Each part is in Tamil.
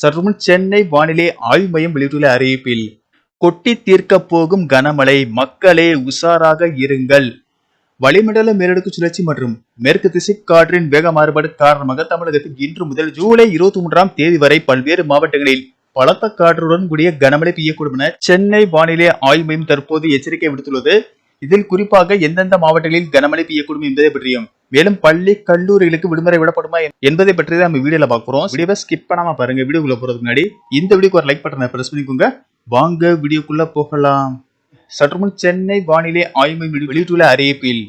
சற்றுமுன் சென்னை வானிலை ஆய்வு மையம் வெளியிட்டுள்ள அறிவிப்பில் கொட்டி தீர்க்க போகும் கனமழை மக்களே உஷாராக இருங்கள். வளிமண்டல மேலடுக்கு சுழற்சி மற்றும் மேற்கு திசை காற்றின் வேக மாறுபாடு காரணமாக தமிழகத்தில் இன்று முதல் ஜூலை இருபத்தி மூன்றாம் தேதி வரை பல்வேறு மாவட்டங்களில் பலத்த காற்றுடன் கூடிய கனமழை பெய்யக்கூடும் என சென்னை வானிலை ஆய்வு மையம் தற்போது எச்சரிக்கை விடுத்துள்ளது. இதில் குறிப்பாக எந்தெந்த மாவட்டங்களில் கனமழை பெய்யக்கூடும் என்பதை பற்றியும் மேலும் பள்ளி கல்லூரிகளுக்கு விடுமுறை விடப்படுமா என்பதை பற்றி தான் நம்ம வீடியோல பாக்குறோம் வீடியோவை ஸ்கிப் பண்ணாம பாருங்க. வீடியோக்குள்ள போறதுக்கு முன்னாடி இந்த வீடியோக்கு ஒரு லைக் பட்டனை பிரஸ் பண்ணிக்கோங்க. வாங்க வீடியோக்குள்ள போகலாம். சற்றுமுன் சென்னை வானிலை ஆய்வு வெளியிட்டுள்ள அறிவிப்பில்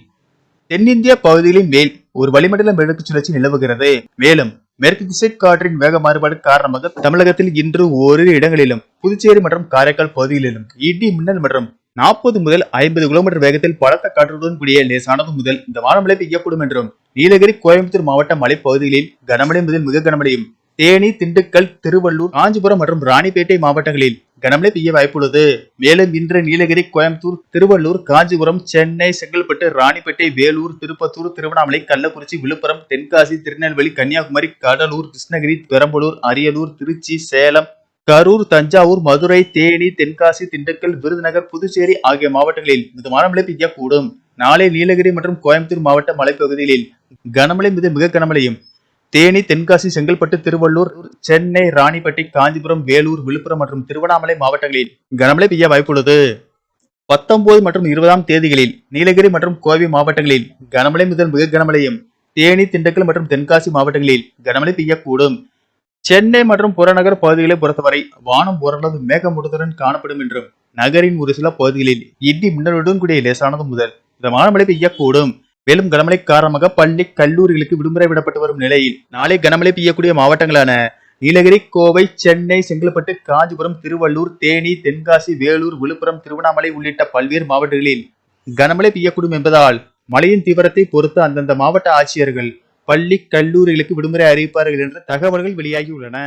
தென்னிந்திய பகுதிகளின் மேல் ஒரு வளிமண்டல மேற்கு சுழற்சி நிலவுகிறது. மேலும் மேற்கு திசை காற்றின் வேக மாறுபாடு காரணமாக தமிழகத்தில் இன்று ஓரிரு இடங்களிலும் புதுச்சேரி மற்றும் காரைக்கால் பகுதிகளிலும் இடி மின்னல் மற்றும் நாற்பது முதல் ஐம்பது கிலோமீட்டர் வேகத்தில் பலத்த காற்றுடன் கூடிய லேசானது முதல் இந்த வானமழை பெய்யக்கூடும் என்றும் நீலகிரி கோயம்புத்தூர் மாவட்ட மலைப்பகுதிகளில் கனமழை முதல் மிக கனமழையும் தேனி திண்டுக்கல் திருவள்ளூர் காஞ்சிபுரம் மற்றும் ராணிப்பேட்டை மாவட்டங்களில் கனமழை பெய்ய வாய்ப்புள்ளது. மேலும் இன்று நீலகிரி கோயம்புத்தூர் திருவள்ளூர் காஞ்சிபுரம் சென்னை செங்கல்பட்டு ராணிப்பேட்டை வேலூர் திருப்பத்தூர் திருவண்ணாமலை கள்ளக்குறிச்சி விழுப்புரம் தென்காசி திருநெல்வேலி கன்னியாகுமரி கடலூர் கிருஷ்ணகிரி பெரம்பலூர் அரியலூர் திருச்சி சேலம் கரூர் தஞ்சாவூர் மதுரை தேனி தென்காசி திண்டுக்கல் விருதுநகர் புதுச்சேரி ஆகிய மாவட்டங்களில் மிதமான மழை பெய்யக்கூடும் நாளை நீலகிரி மற்றும் கோயம்புத்தூர் மாவட்ட மலைப்பகுதிகளில் கனமழை மிக மிக கனமழையும். தேனி தென்காசி செங்கல்பட்டு திருவள்ளூர் சென்னை ராணிப்பட்டி காஞ்சிபுரம் வேலூர் விழுப்புரம் மற்றும் திருவண்ணாமலை மாவட்டங்களில் கனமழை பெய்ய வாய்ப்புள்ளது. பத்தொன்பது மற்றும் இருபதாம் தேதிகளில் நீலகிரி மற்றும் கோவை மாவட்டங்களில் கனமழை முதல் மிக கனமழையும் தேனி திண்டுக்கல் மற்றும் தென்காசி மாவட்டங்களில் கனமழை பெய்யக்கூடும். சென்னை மற்றும் புறநகர் பகுதிகளை பொறுத்தவரை வானம் ஓரளவு மேகமூட்டத்துடன் காணப்படும் என்றும் நகரின் ஒரு சில பகுதிகளில் இடி மின்னலுடன் கூடிய லேசானது முதல் மிதமான மழை பெய்யக்கூடும். மேலும் கனமழை காரணமாக பள்ளி கல்லூரிகளுக்கு விடுமுறை விடப்பட்டு வரும் நிலையில் நாளை கனமழை பெய்யக்கூடிய மாவட்டங்களான நீலகிரி கோவை சென்னை செங்கல்பட்டு காஞ்சிபுரம் திருவள்ளூர் தேனி தென்காசி வேலூர் விழுப்புரம் திருவண்ணாமலை உள்ளிட்ட பல்வேறு மாவட்டங்களில் கனமழை பெய்யக்கூடும் என்பதால் மழையின் தீவிரத்தை பொறுத்து அந்தந்த மாவட்ட ஆட்சியர்கள் பள்ளி கல்லூரிகளுக்கு விடுமுறை அறிவிப்பார்கள் என்ற தகவல்கள் வெளியாகியுள்ளன.